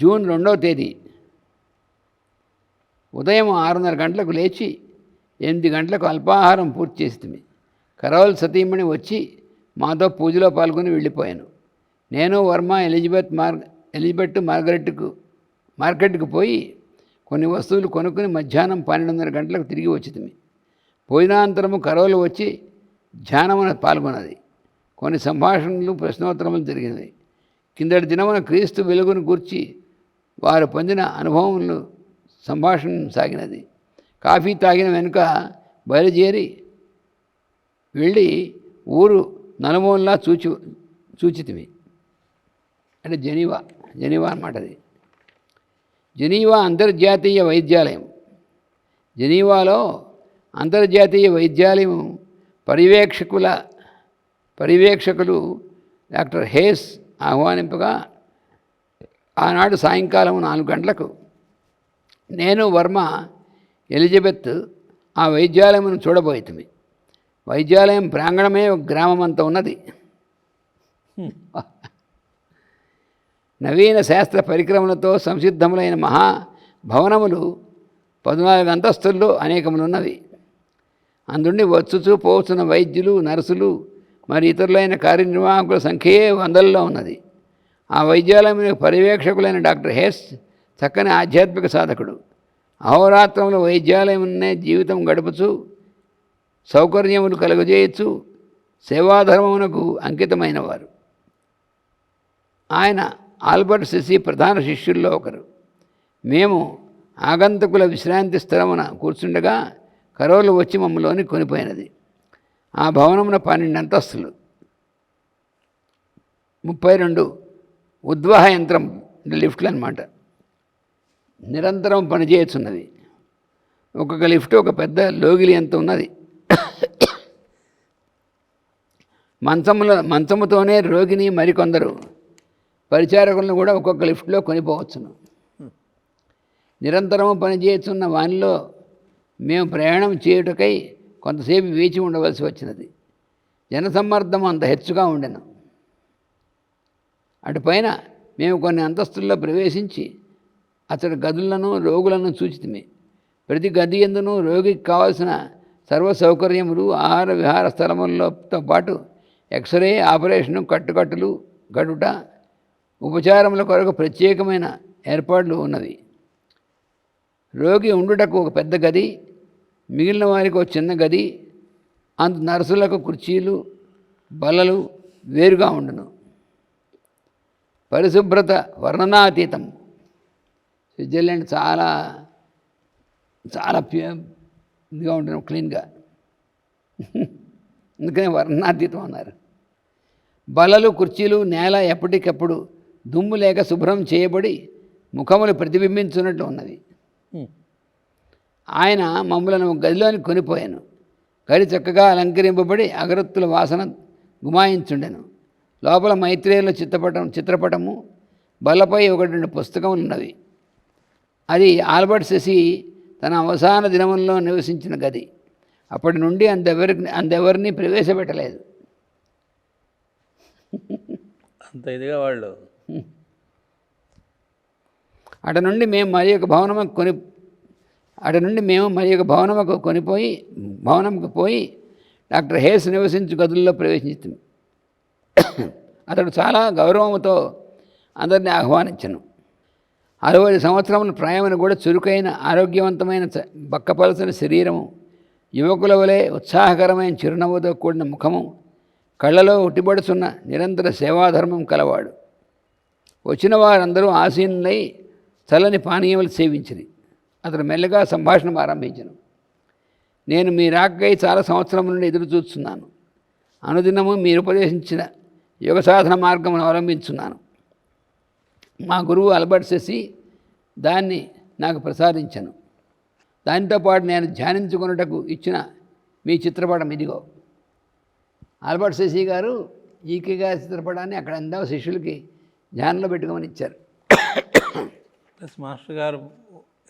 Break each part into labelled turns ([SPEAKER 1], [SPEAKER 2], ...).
[SPEAKER 1] June రెండవ తేదీ. ఉదయం ఆరున్నర గంటలకు లేచి ఎనిమిది గంటలకు అల్పాహారం పూర్తి చేస్తుంది కరవల్ సతీమణి వచ్చి మాతో పూజలో పాల్గొని వెళ్ళిపోయాను. నేను వర్మ ఎలిజబెత్ మార్ ఎలిజబెత్ మార్గరెట్కు మార్కెట్కు పోయి కొన్ని వస్తువులు కొనుక్కుని మధ్యాహ్నం పన్నెండున్నర గంటలకు తిరిగి వచ్చింది భోజనానంతరము కరవలు వచ్చి ధ్యానమున పాల్గొన్నది కొన్ని సంభాషణలు ప్రశ్నోత్తరములు జరిగినవి. కిందటి దినమున క్రీస్తు వెలుగును గూర్చి వారు పొందిన అనుభవములు సంభాషణ సాగినది. కాఫీ తాగిన వెనుక బయలుదేరి వెళ్ళి ఊరు నలుమూలలా చూచి చూచితివి. అంటే జెనీవా జెనీవా అన్నమాట అది. జెనీవా అంతర్జాతీయ వైద్యాలయం. జెనీవాలో అంతర్జాతీయ వైద్యాలయం పర్యవేక్షకుల పర్యవేక్షకులు డాక్టర్ హేస్ ఆహ్వానింపగా ఆనాడు సాయంకాలం నాలుగు గంటలకు నేను వర్మ ఎలిజబెత్ ఆ వైద్యాలయమును చూడబోయితుంది వైద్యాలయం ప్రాంగణమే ఒక గ్రామం అంత ఉన్నది. నవీన శాస్త్ర పరిక్రమలతో సంసిద్ధములైన మహా భవనములు పద్నాలుగు అంతస్తుల్లో అనేకములున్నవి అందుండి వచ్చుచూ పోతున్న వైద్యులు నర్సులు మరి ఇతరులైన కార్యనిర్వాహకుల సంఖ్యే వందల్లో ఉన్నది. ఆ వైద్యాలయం పర్యవేక్షకులైన డాక్టర్ హెస్ చక్కని ఆధ్యాత్మిక సాధకుడు. అహోరాత్రంలో వైద్యాలయంనే జీవితం గడుపుచు సౌకర్యములు కలుగజేయచ్చు సేవాధర్మమునకు అంకితమైన వారు ఆయన ఆల్బర్ట్ శశి ప్రధాన శిష్యుల్లో ఒకరు. మేము ఆగంతకుల విశ్రాంతి స్థలమున కూర్చుండగా కరోలు వచ్చి మమ్మల్ని కొనిపోయినది. ఆ భవనమున పన్నెండు అంతస్తులు. ముప్పై రెండు ఉద్వాహ యంత్రం లిఫ్ట్లు అనమాట నిరంతరం పనిచేయచ్చున్నది ఒక్కొక్క లిఫ్ట్ ఒక పెద్ద లోగిలి ఎంత ఉన్నది. మంచములో మంచముతోనే రోగిని మరికొందరు. పరిచారకులను కూడా ఒక్కొక్క లిఫ్ట్లో కొనిపోవచ్చును. నిరంతరము పనిచేస్తున్న వానిలో మేము ప్రయాణం చేయుటకై కొంతసేపు వేచి ఉండవలసి వచ్చినది. జనసమ్మర్దం అంత హెచ్చుగా ఉండెను. అటుపైన మేము కొన్ని అంతస్తుల్లో ప్రవేశించి అతడి గదులను రోగులను సూచితమే ప్రతి గది ఎందును రోగికి కావలసిన సర్వ సౌకర్యములు ఆహార విహార స్థలములతో పాటు ఎక్స్రే ఆపరేషను కట్టుకట్టులు గడుట ఉపచారముల కొరకు ప్రత్యేకమైన ఏర్పాట్లు ఉన్నవి రోగి ఉండుటకు ఒక పెద్ద గది మిగిలిన వారికి ఒక చిన్న గది అంత నర్సులకు కుర్చీలు బల్లలు వేరుగా ఉండును. పరిశుభ్రత వర్ణనాతీతం. స్విట్జర్లాండ్ చాలా చాలా ప్యూ ఇదిగా ఉంటుంది క్లీన్గా. అందుకనే వర్ణనాతీతం అన్నారు. బలలు కుర్చీలు నేల ఎప్పటికప్పుడు దుమ్ము లేక శుభ్రం చేయబడి ముఖములు ప్రతిబింబించున్నట్టు ఉన్నది ఆయన మమ్మలను గదిలోని కొనిపోయాను. గది చక్కగా అలంకరింపబడి అగరత్తుల వాసన గుమాయించుండెను. లోపల మైత్రేయుల చిత్రపటం చిత్రపటము బల్లపై ఒకటి రెండు పుస్తకములు ఉన్నవి అది ఆల్బర్ట్ శశి తన అవసాన దినముల్లో నివసించిన గది. అప్పటి నుండి అంతెవరికి అంతెవరిని ప్రవేశపెట్టలేదు.
[SPEAKER 2] అంత ఇదిగా వాళ్ళు.
[SPEAKER 1] అటు నుండి మేము మరి యొక్క భవనముకు కొని అటు నుండి మేము మరి యొక్క భవనముకు కొనిపోయి భవనంకు పోయి డాక్టర్ హేస్ నివసించు గదుల్లో ప్రవేశించింది అతడు చాలా గౌరవముతో అందరిని ఆహ్వానించను. అరవై సంవత్సరముల ప్రాయమున కూడా చురుకైన ఆరోగ్యవంతమైన చ- బక్కపలసిన శరీరము యువకుల వలె ఉత్సాహకరమైన చిరునవ్వుతో కూడిన ముఖము కళ్ళలో ఉట్టిపడుచున్న నిరంతర సేవాధర్మం కలవాడు. వచ్చిన వారందరూ ఆసీనులై చల్లని పానీయములు సేవించిరి. అతడు మెల్లగా సంభాషణ ఆరంభించను నేను మీ రాకై చాలా సంవత్సరం నుండి ఎదురు చూస్తున్నాను అనుదినము మీరు ఉపదేశించిన యోగ సాధన మార్గమును అవలంబించున్నాను. మా గురువు అల్బర్ట్ శశి దాన్ని నాకు ప్రసాదించను. దానితో పాటు నేను ధ్యానించుకున్నటకు ఇచ్చిన మీ చిత్రపటం ఇదిగో. ఆల్బర్ట్ శశి గారు ఈకే గారి చిత్రపటాన్ని అక్కడ అందరూ శిష్యులకి ధ్యానంలో పెట్టుకోమని ఇచ్చారు.
[SPEAKER 2] ప్లస్ మాస్టర్ గారు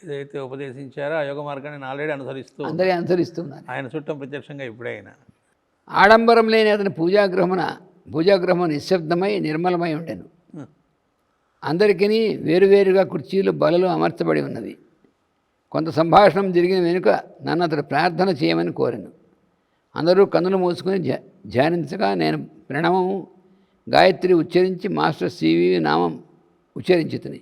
[SPEAKER 2] ఏదైతే ఉపదేశించారో ఆ యోగ మార్గాన్ని నేను ఆల్రెడీ అనుసరిస్తూ
[SPEAKER 1] అందరి అనుసరిస్తున్నారు
[SPEAKER 2] ఆయన చుట్టం ప్రత్యక్షంగా ఇప్పుడైనా
[SPEAKER 1] ఆడంబరం లేని అతని పూజాగృహమున పూజాగృహము నిశ్శబ్దమై నిర్మలమై ఉండెను. అందరికీ వేరువేరుగా కుర్చీలు బలలు అమర్చబడి ఉన్నవి. కొంత సంభాషణం జరిగిన వెనుక నన్ను అతడు ప్రార్థన చేయమని కోరాను. అందరూ కన్నులు మూసుకొని ధ్యా ధ్యానించగా నేను ప్రణవము గాయత్రి ఉచ్చరించి మాస్టర్ సివి నామం ఉచ్చరించుతుని.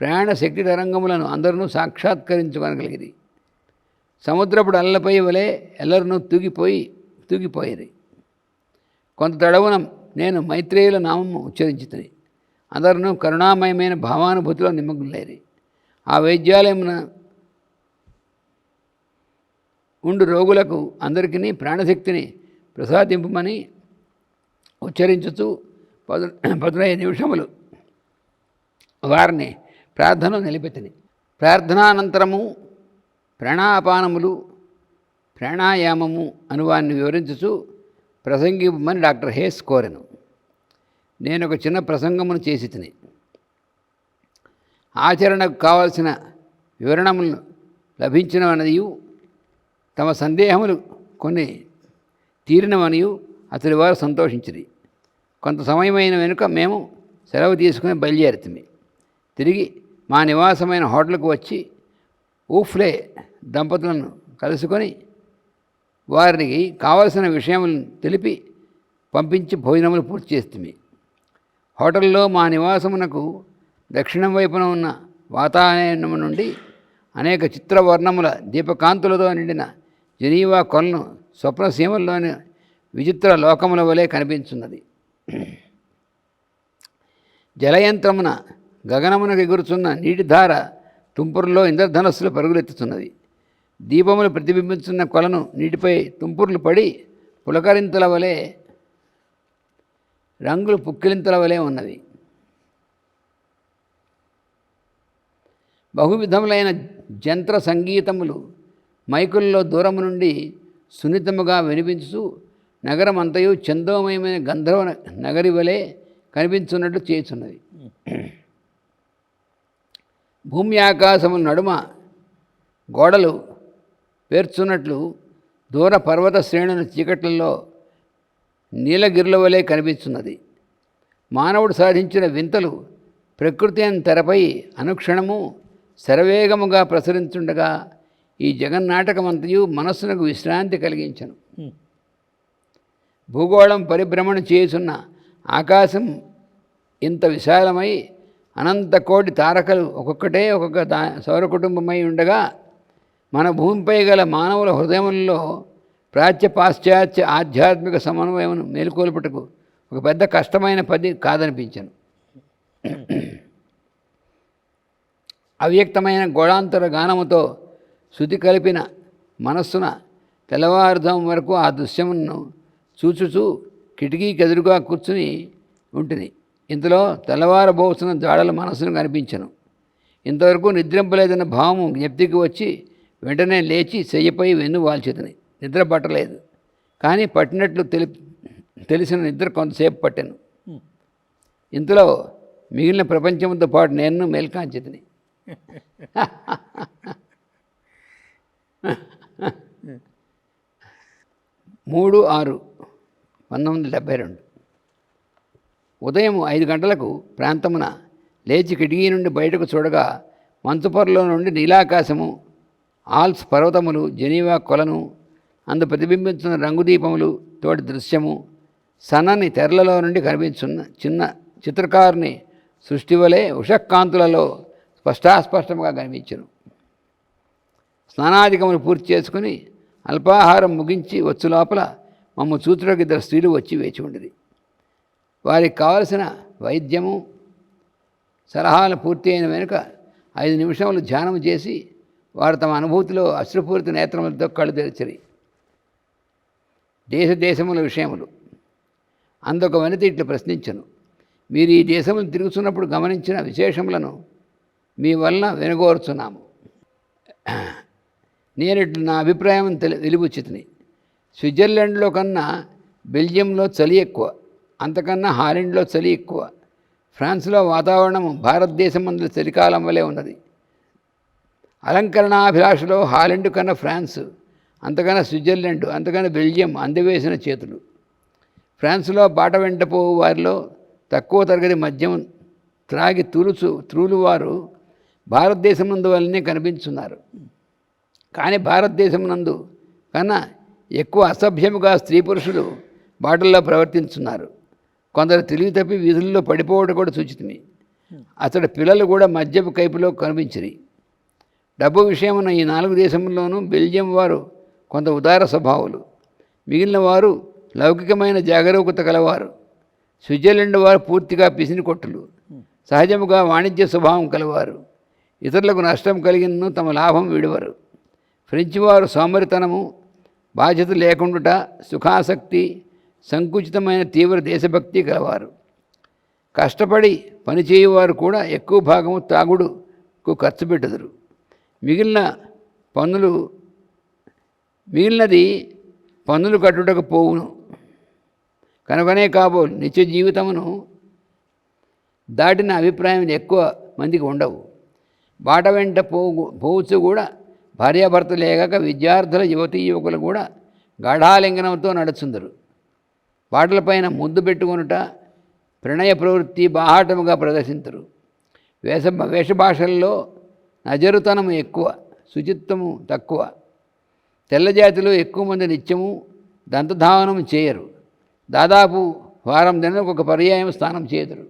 [SPEAKER 1] ప్రయాణ శక్తి తరంగములను అందరూ సాక్షాత్కరించుకొనగలిగింది సముద్రపు అల్లపై వలె ఎల్లరూ తూగిపోయి తూగిపోయేది కొంత తడవున నేను మైత్రేయుల నామము ఉచ్చరించుతుంది అందరూ కరుణామయమైన భావానుభూతిలో నిమగ్నులేరి. ఆ వైద్యాలయమున ఉండు రోగులకు అందరికీ ప్రాణశక్తిని ప్రసాదింపమని ఉచ్చరించుతూ పదు పదునైదు నిమిషములు వారిని ప్రార్థన నిలిపెత్తిని. ప్రార్థనానంతరము ప్రాణాపానములు ప్రాణాయామము అనువాన్ని వివరించుచు ప్రసంగిమని డాక్టర్ హేస్ కోరెను. నేను ఒక చిన్న ప్రసంగమును చేసి తిని. ఆచరణకు కావలసిన వివరణములను లభించినవనదియు తమ సందేహములు కొన్ని తీరినవనియు అతడి వారు సంతోషించిరి. కొంత సమయమైన వెనుక మేము సెలవు తీసుకుని బయలుదేరుతుంది తిరిగి మా నివాసమైన హోటల్కు వచ్చి ఊఫ్లే దంపతులను కలుసుకొని వారికి కావలసిన విషయములను తెలిపి పంపించి భోజనములు పూర్తి చేస్తుంది. హోటల్లో మా నివాసమునకు దక్షిణం వైపున ఉన్న వాతావరణము నుండి అనేక చిత్రవర్ణముల దీపకాంతులతో నిండిన జనీవా కొలను స్వప్నసీమల్లోని విచిత్ర లోకముల వలె కనిపించున్నది. జలయంత్రమున గగనమునకు ఎగురుచున్న నీటిధార తుంపురులో ఇంద్రధనస్సులు పరుగులెత్తుతున్నది. దీపములు ప్రతిబింబించున్న కొలను నీటిపై తుంపుర్లు పడి పులకరింతల వలె రంగులు పుక్కిలింతల వలె ఉన్నవి. బహువిధములైన జంత్ర సంగీతములు మైకుల్లో దూరము నుండి సున్నితముగా వినిపించుతూ నగరం అంతయు చందోమయమైన గంధర్వ నగరి వలె కనిపించున్నట్లు చేస్తున్నది భూమి ఆకాశముల నడుమ గోడలు పేర్చున్నట్లు దూర పర్వత శ్రేణుల చీకట్లలో నీలగిరుల వలె కనిపిస్తున్నది. మానవుడు సాధించిన వింతలు ప్రకృతి అని తెరపై అనుక్షణము శరవేగముగా ప్రసరించుండగా ఈ జగన్నాటకమంతయు మనస్సునకు విశ్రాంతి కలిగించను. భూగోళం పరిభ్రమణ చేయుచున్న ఆకాశం ఇంత విశాలమై అనంత కోటి తారకలు ఒక్కొక్కటే ఒక్కొక్క దా సౌర కుటుంబమై ఉండగా మన భూమిపై గల మానవుల హృదయములలో ప్రాచ్య పాశ్చాత్య ఆధ్యాత్మిక సమన్వయమును మేలుకొల్పుటకు ఒక పెద్ద కష్టమైన పది కాదనిపించను. అవ్యక్తమైన గోళాంతర గానముతో శృతి కలిపిన మనస్సున తెల్లవారుజాము వరకు ఆ దృశ్యమును చూచుచూ కిటికీకి ఎదురుగా కూర్చుని ఉంటుంది ఇంతలో తెల్లవారబోసిన జాడల మనస్సును కనిపించను. ఇంతవరకు నిద్రింపలేదన్న భావము జ్ఞప్తికి వచ్చి వెంటనే లేచి చెయ్యపై వెన్ను వాల్చేదని నిద్ర పట్టలేదు. కానీ పట్టినట్లు తెలి తెలిసిన నిద్ర కొంతసేపు పట్టాను. ఇంతలో మిగిలిన ప్రపంచంతో పాటు నేను మేల్కాంచితిని. మూడు ఆరు పంతొమ్మిది వందల డెబ్భై రెండు. ఉదయం ఐదు గంటలకు ప్రాంతమున లేచి కిటికీ నుండి బయటకు చూడగా మంచుపొరలో నుండి నీలాకాశము ఆల్స్ పర్వతములు జెనీవా కొలను అందు ప్రతిబింబించిన రంగుదీపములు తోటి దృశ్యము సన్నని తెరలలో నుండి కనిపించున్న చిన్న చిత్రకారుని సృష్టి వలె ఉషకాంతులలో స్పష్టాస్పష్టంగా కనిపించను. స్నానాధికములు పూర్తి చేసుకుని అల్పాహారం ముగించి వచ్చు లోపల మమ్మ చూతులకు ఇద్దరు స్త్రీలు వచ్చి వేచి ఉండేది వారికి కావలసిన వైద్యము సలహాలు పూర్తి అయిన వెనుక ఐదు నిమిషములు ధ్యానం చేసి వారు తమ అనుభూతిలో అశ్రుపూరిత నేత్రములతో కళ్ళు తెరిచిరి. దేశ దేశముల విషయములు. అందొక వనిత ఇట్లు ప్రశ్నించను. మీరు ఈ దేశములు తిరుగుతున్నప్పుడు గమనించిన విశేషములను మీ వలన వినగోరుచున్నాము. నేను ఇట్లు నా అభిప్రాయం తెలి వెలిబుచ్చితిని. స్విట్జర్లాండ్లో కన్నా బెల్జియంలో చలి ఎక్కువ. అంతకన్నా హాలెండ్లో చలి ఎక్కువ. ఫ్రాన్స్లో వాతావరణం భారతదేశం అందులో చలికాలం వలె ఉన్నది. అలంకరణాభిలాషలో హాలెండ్ కన్నా ఫ్రాన్స్ అంతకన్నా స్విట్జర్లాండ్ అంతకన్నా బెల్జియం అందవేసిన చేతులు. ఫ్రాన్స్లో బాట వెంటపోవు వారిలో తక్కువ తరగతి మద్యం త్రాగి తూలుచు త్రూలువారు భారతదేశం నందు వల్లనే కనిపించున్నారు. కానీ భారతదేశం నందు కన్నా ఎక్కువ అసభ్యముగా స్త్రీ పురుషులు బాటల్లో ప్రవర్తించున్నారు. కొందరు తెలివి తప్పి వీధుల్లో పడిపోవడం కూడా సూచితమే అతడి పిల్లలు కూడా మద్యపు కైపులో కనిపించిరి. డబ్బు విషయమున ఈ నాలుగు దేశంలోనూ బెల్జియం వారు కొంత ఉదార స్వభావులు. మిగిలిన వారు లౌకికమైన జాగరూకత కలవారు. స్విట్జర్లాండ్ వారు పూర్తిగా పిసిని కొట్టులు. సహజముగా వాణిజ్య స్వభావం కలవారు. ఇతరులకు నష్టం కలిగినను తమ లాభం విడవరు. ఫ్రెంచ్ వారు సోమరితనము బాధ్యత లేకుండుట సుఖాసక్తి సంకుచితమైన తీవ్ర దేశభక్తి కలవారు. కష్టపడి పనిచేయువారు కూడా ఎక్కువ భాగము తాగుడుకు ఖర్చు పెట్టుదురు. మిగిలిన పన్నులు మిగిలినది పన్నులు కట్టుటకు పోవును కనుకనే కాబో నిత్య జీవితమును దాటిన అభిప్రాయం ఎక్కువ మందికి ఉండవు. బాట వెంట పోవు పోవచ్చు కూడా భార్యాభర్త లేక విద్యార్థుల యువతీ యువకులు కూడా గాఢాలింగనంతో నడుచుందరు. పాటలపైన ముద్దు పెట్టుకొనుట ప్రణయ ప్రవృత్తి బాహాటముగా ప్రదర్శించరు వేష వేషభాషల్లో నజరుతనము ఎక్కువ శుచిత్వము తక్కువ. తెల్లజాతిలో ఎక్కువ మంది నిత్యము దంతధావనము చేయరు. దాదాపు వారం దినాలకు ఒక పర్యాయం స్నానం చేయదురు.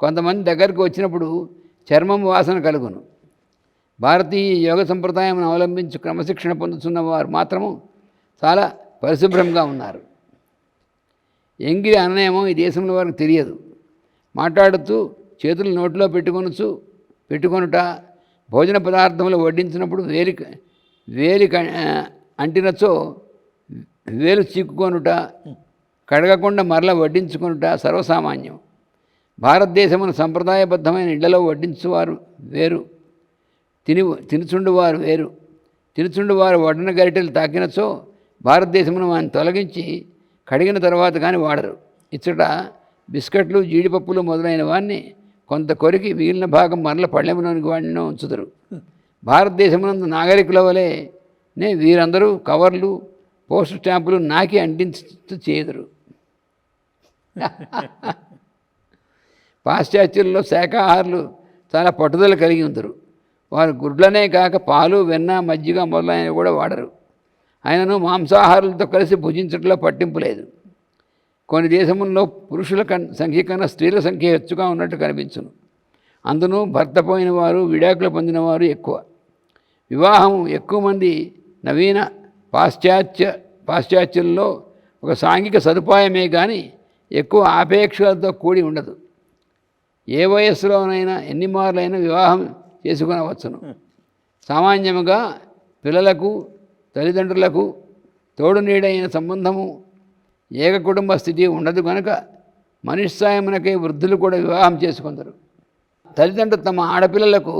[SPEAKER 1] కొంతమంది దగ్గరికి వచ్చినప్పుడు చర్మం వాసన కలుగును. భారతీయ యోగ సంప్రదాయం అవలంబించి క్రమశిక్షణ పొందుతున్న వారు మాత్రము చాలా పరిశుభ్రంగా ఉన్నారు. ఎంగిరి అననేమో ఈ దేశంలో వారికి తెలియదు. మాట్లాడుతూ చేతులు నోట్లో పెట్టుకొనచ్చు పెట్టుకొనుట భోజన పదార్థములు వడ్డించినప్పుడు వేలి వేలి క- అంటినచో వేలు చిక్కుకొనుట కడగకుండా మరల వడ్డించుకొనుట సర్వసామాన్యం. భారతదేశమున సంప్రదాయబద్ధమైన ఇళ్ళలో వడ్డించువారు వేరు తిని తినుచుండువారు వేరు. తినుచుండువారు వడ్డన గరిటెలు తాకినచో భారతదేశమును వారిని తొలగించి కడిగిన తర్వాత కానీ వాడరు. ఇచ్చట బిస్కెట్లు జీడిపప్పులు మొదలైన వాడిని కొంత కొరికి మిగిలిన భాగం మరల పళ్ళెంలోనికి వాడిని ఉంచుతారు భారతదేశమునందు నాగరికుల వలె నే వీరందరూ కవర్లు పోస్ట్ స్టాంపులు నాకి అంటించు చేయదురు పాశ్చాత్యుల్లో శాఖాహారులు చాలా పట్టుదల కలిగి ఉంటారు వారు గుడ్లనే కాక పాలు వెన్న మజ్జిగ మొదలైనవి కూడా వాడరు. ఆయనను మాంసాహారులతో కలిసి భుజించడంలో పట్టింపు లేదు. కొన్ని దేశముల్లో పురుషుల కన్ సంఖ్య కన్నా స్త్రీల సంఖ్య హెచ్చుగా ఉన్నట్టు కనిపించును. అందును భర్త పోయిన వారు విడాకులు పొందిన వారు ఎక్కువ. వివాహం ఎక్కువ మంది నవీన పాశ్చాత్య పాశ్చాత్యుల్లో ఒక సాంఘిక సదుపాయమే కానీ ఎక్కువ ఆపేక్షలతో కూడి ఉండదు. ఏ వయస్సులోనైనా ఎన్ని మార్లైనా వివాహం చేసుకునవచ్చును. సామాన్యముగా పిల్లలకు తల్లిదండ్రులకు తోడు నీడైన సంబంధము ఏక కుటుంబ స్థితి ఉండదు కనుక మనిషాయమునకే వృద్ధులు కూడా వివాహం చేసుకుందరు. తల్లిదండ్రులు తమ ఆడపిల్లలకు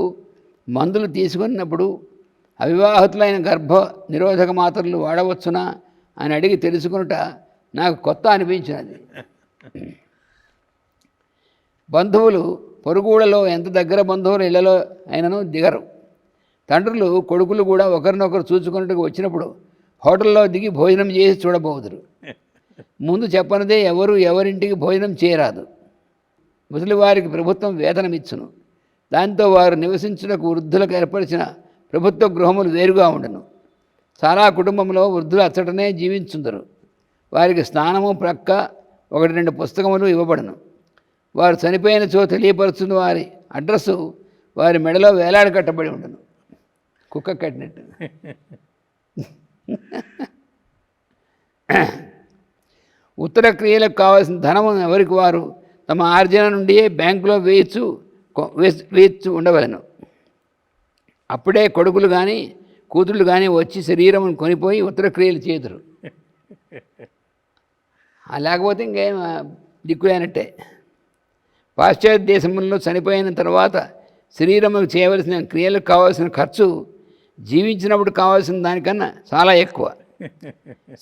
[SPEAKER 1] మందులు తీసుకున్నప్పుడు అవివాహితులైన గర్భ నిరోధక మాత్రలు వాడవచ్చునా అని అడిగి తెలుసుకునుట నాకు కొత్త అనిపించినది. బంధువులు పొరుగులలో ఎంత దగ్గర బంధువులు ఇళ్ళలో అయినను దిగరు. తండ్రులు కొడుకులు కూడా ఒకరినొకరు చూసుకున్నట్టుకు వచ్చినప్పుడు హోటల్లో దిగి భోజనం చేసి చూడబోదురు. ముందు చెప్పనిదే ఎవరు ఎవరింటికి భోజనం చేయరాదు. ముసలివారికి ప్రభుత్వం వేతనం ఇచ్చును దాంతో వారు నివసించుటకు వృద్ధులకు ఏర్పరిచిన ప్రభుత్వ గృహములు వేరుగా ఉండను. చాలా కుటుంబంలో వృద్ధులు అచ్చటనే జీవించుందరు. వారికి స్నానము ప్రక్క ఒకటి రెండు పుస్తకములు ఇవ్వబడను. వారు చనిపోయిన చో తెలియపరుచున్న వారి అడ్రస్సు వారి మెడలో వేలాడ కట్టబడి ఉండను. కుక్క కట్టినట్టు. ఉత్తర క్రియలకు కావాల్సిన ధనము ఎవరికి వారు? తమ ఆర్జన నుండియే బ్యాంకులో వేయచ్చు వేయచ్చు ఉండవలను. అప్పుడే కొడుకులు కానీ కూతుళ్ళు కానీ వచ్చి శరీరము కొనిపోయి ఉత్తర క్రియలు చేతురు లేకపోతే ఇంకేం దిక్కులేనట్టే. పాశ్చాత్య దేశంలో చనిపోయిన తర్వాత శరీరముకు చేయవలసిన క్రియలకు కావాల్సిన ఖర్చు జీవించినప్పుడు కావాల్సిన దానికన్నా చాలా ఎక్కువ.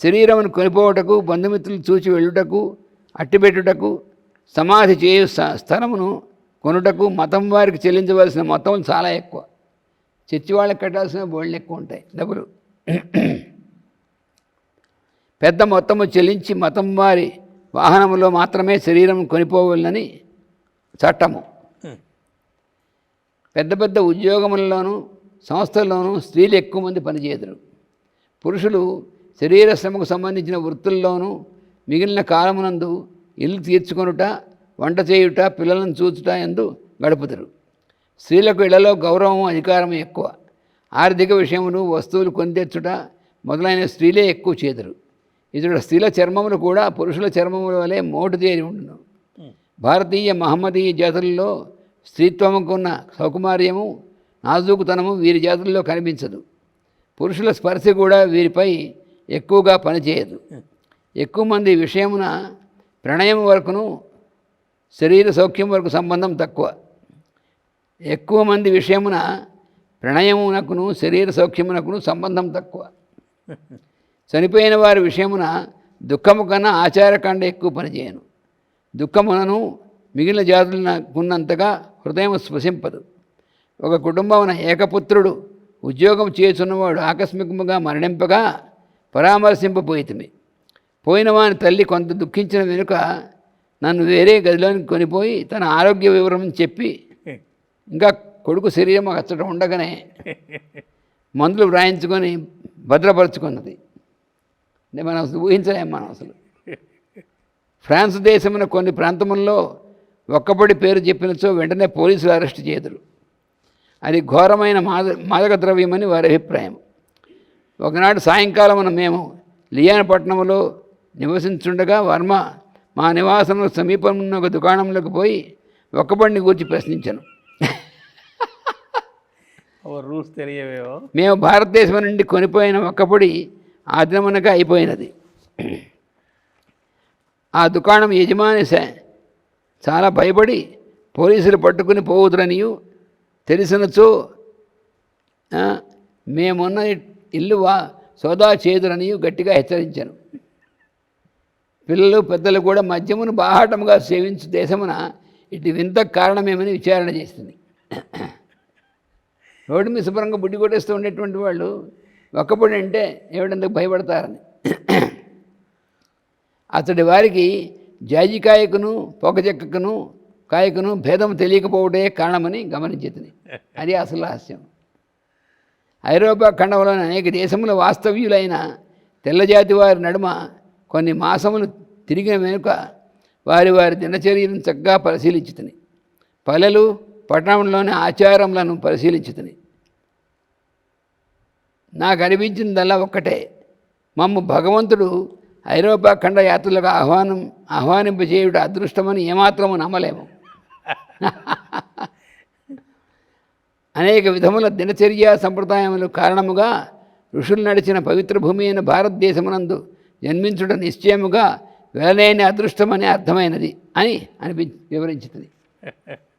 [SPEAKER 1] శరీరమును కొనిపోవటకు బంధుమిత్రులు చూచి వెళ్ళుటకు అట్టిపెట్టుటకు సమాధి చేయు స్థ- స్థలమును కొనుటకు మతం వారికి చెల్లించవలసిన మొత్తం చాలా ఎక్కువ. చర్చి వాళ్ళకి కట్టాల్సిన బోళ్ళు ఎక్కువ ఉంటాయి డబ్బులు. పెద్ద మొత్తము చెల్లించి మతం వారి వాహనములో మాత్రమే శరీరం కొనిపోవాలని చట్టము. పెద్ద పెద్ద ఉద్యోగములలోనూ సంస్థల్లోనూ స్త్రీలు ఎక్కువ మంది పనిచేయదురు పురుషులు శరీర శ్రమకు సంబంధించిన వృత్తుల్లోనూ మిగిలిన కాలమునందు ఇల్లు తీర్చుకొనుట వంట చేయుట పిల్లలను చూచుట ఎందు గడుపుతారు. స్త్రీలకు ఇళ్ళలో గౌరవం అధికారం ఎక్కువ. ఆర్థిక విషయములు వస్తువులు కొని తెచ్చుట మొదలైన స్త్రీలే ఎక్కువ చేదురు. ఇతడు స్త్రీల చర్మములు కూడా పురుషుల చర్మముల వలె మోటు చేరి ఉండును. భారతీయ మహమ్మదీయ జాతులలో స్త్రీత్వముకున్న సౌకుమార్యము నాజూకుతనము వీరి జాతుల్లో కనిపించదు. పురుషుల స్పర్శ కూడా వీరిపై ఎక్కువగా పనిచేయదు. ఎక్కువ మంది విషయమున ప్రణయం వరకును శరీర సౌఖ్యం వరకు సంబంధం తక్కువ. ఎక్కువ మంది విషయమున ప్రణయమునకును శరీర సౌఖ్యమునకును సంబంధం తక్కువ. చనిపోయిన వారి విషయమున దుఃఖము కన్నా ఆచారకాండ ఎక్కువ పనిచేయను. దుఃఖమునను మిగిలిన జాతులకున్నంతగా హృదయం స్పృశింపదు. ఒక కుటుంబమున ఏకపుత్రుడు ఉద్యోగం చేస్తున్నవాడు ఆకస్మికముగా మరణింపగా పరామర్శింపబోయితమి పోయినవాని తల్లి కొంత దుఃఖించిన వెనుక నన్ను వేరే గదిలోనికి కొనిపోయి తన ఆరోగ్య వివరం చెప్పి ఇంకా కొడుకు శరీరం అచ్చట ఉండగానే మందులు వ్రాయించుకొని భద్రపరుచుకున్నది. అంటే మనం అసలు ఊహించలేం మనం అసలు. ఫ్రాన్స్ దేశమున కొన్ని ప్రాంతముల్లో ఒక్కపడి పేరు చెప్పినచో వెంటనే పోలీసులు అరెస్ట్ చేయదురు అది ఘోరమైన మాద మాదక ద్రవ్యమని వారి అభిప్రాయం. ఒకనాడు సాయంకాలమున మేము లియానపట్నంలో నివసించుండగా వర్మ మా నివాసంలో సమీపంలో ఒక దుకాణంలోకి పోయి ఒక్కపడిని గూర్చి ప్రశ్నించాను.
[SPEAKER 2] రూల్స్ తెలియవేవో?
[SPEAKER 1] మేము భారతదేశం నుండి కొనిపోయిన ఒక్కపొడి ఆ దినమునగా అయిపోయినది. ఆ దుకాణం యజమాని స- చాలా భయపడి పోలీసులు పట్టుకుని పోవుదురనియు తెలిసినచో మేమున్న ఇల్లు వా సోదా చేదురని గట్టిగా హెచ్చరించాను. పిల్లలు పెద్దలు కూడా మద్యమును బాహాటముగా సేవించు దేశమున ఇటు వింత కారణమేమని విచారణ చేస్తుంది. రోడ్డు మీద శుభ్రంగా బుడ్డి కొట్టేస్తూ ఉండేటువంటి వాళ్ళు ఒక్కపొడి అంటే ఏమిటందుకు భయపడతారని. అతడి వారికి జాజికాయకును పొగచెక్కకును కాయకును భేదం తెలియకపోవడే కారణమని గమనించేది అది అసలు రహస్యం. ఐరోపా ఖండంలోని అనేక దేశముల వాస్తవ్యులైన తెల్లజాతి వారి నడుమ కొన్ని మాసములు తిరిగిన వెనుక వారి వారి దినచర్యలను చక్కగా పరిశీలించుతుంది పల్లెలు పట్టణంలోని ఆచారములను పరిశీలించుతుంది నాకు అనిపించిందల్లా ఒక్కటే. మమ్మ భగవంతుడు ఐరోపా ఖండ యాత్రలకు ఆహ్వానం ఆహ్వానింపజేయుడు అదృష్టమని ఏమాత్రము నమ్మలేము. అనేక విధముల దినచర్య సంప్రదాయములు కారణముగా ఋషులు నడిచిన పవిత్ర భూమి అయిన భారతదేశమునందు జన్మించుట నిశ్చయముగా వెలలేని అదృష్టమని అర్థమైనది అని అనిపి వివరించుతుంది